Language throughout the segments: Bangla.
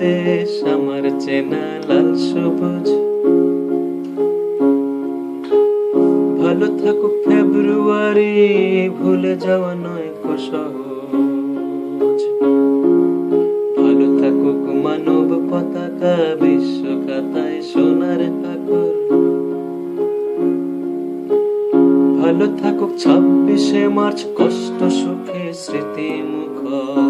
দেশ আমার চেনা লাল সবুজ। ভালো থাকুক ফেব্রুয়ারি, ভুলে যাওয়া নয় সহজ ভালো থাকুক মানব পতাকা বিশ্ব খাতায় সোনার হাকর ভালো থাকুক ছাব্বিশে মার্চ, কষ্ট সুখে স্মৃতি মুখর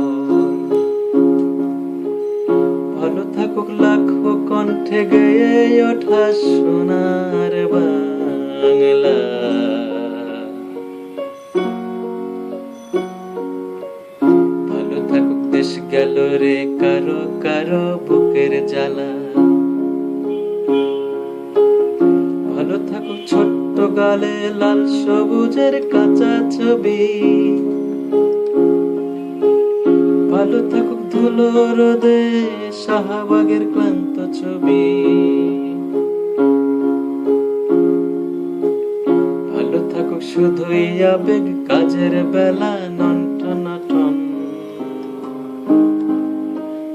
কণ্ঠে গেয়ে ওঠা সোনার বাংলা। ভালো থাকুক দেশ গেল রে কারও কারও বুকের জ্বালা। ভালো থাকুক ছোট্ট গালে লাল সবুজের কাঁচা ছবি। ভালো থাকুক ধুলো রোদে শাহবাগের ক্লান্ত ছবি। ভালো থাকুক শুধুই আবেগ, কাজের বেলা নটন।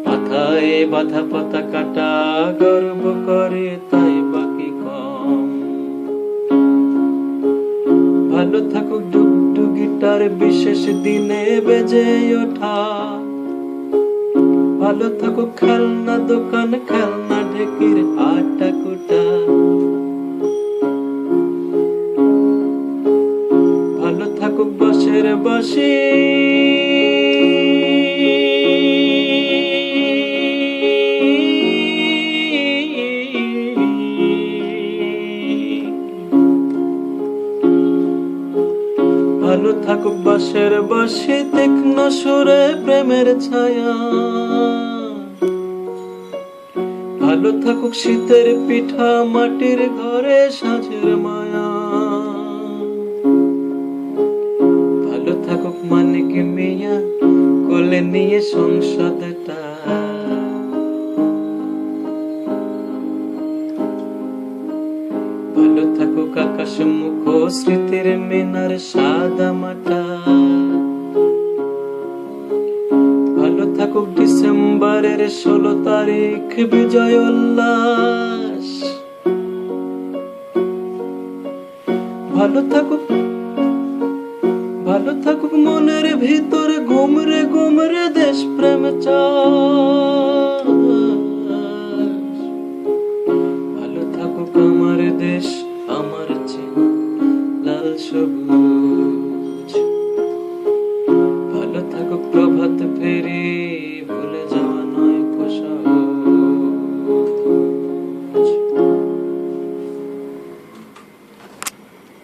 মাথায় বাধা পাতা কাটা গর্ব করে, তাই বাকি কম। ভালো থাকুক ডুগডুগিটার বিশেষ দিনে বেজে ওঠা। ভালো থাকো খেলনা দোকান খেলনা ঢেকির আটা কুটা। ভালো থাকুক বাসের বাসি থাকুক বাসের বাসি তীক্ষ্ণ সুরে প্রেমের ছায়া। ভালো থাকুক শীতের পিঠা, মাটির ঘরে সাঁঝের মায়া। ভালো থাকুক মানিক মিয়া, কোলে নিয়ে সংসদটা। ভালো থাকুক আকাশ মুখ স্মৃতির মিনার সাদা মাটা ভালো থাকুক ডিসেম্বরের ষোলো তারিখ, বিজয় উল্লাস। ভালো থাকুক ভালো থাকুক মনের ভিতরে, গোমরে গুমরে দেশ প্রেম ভালো থাকুক আমার দেশ, আমার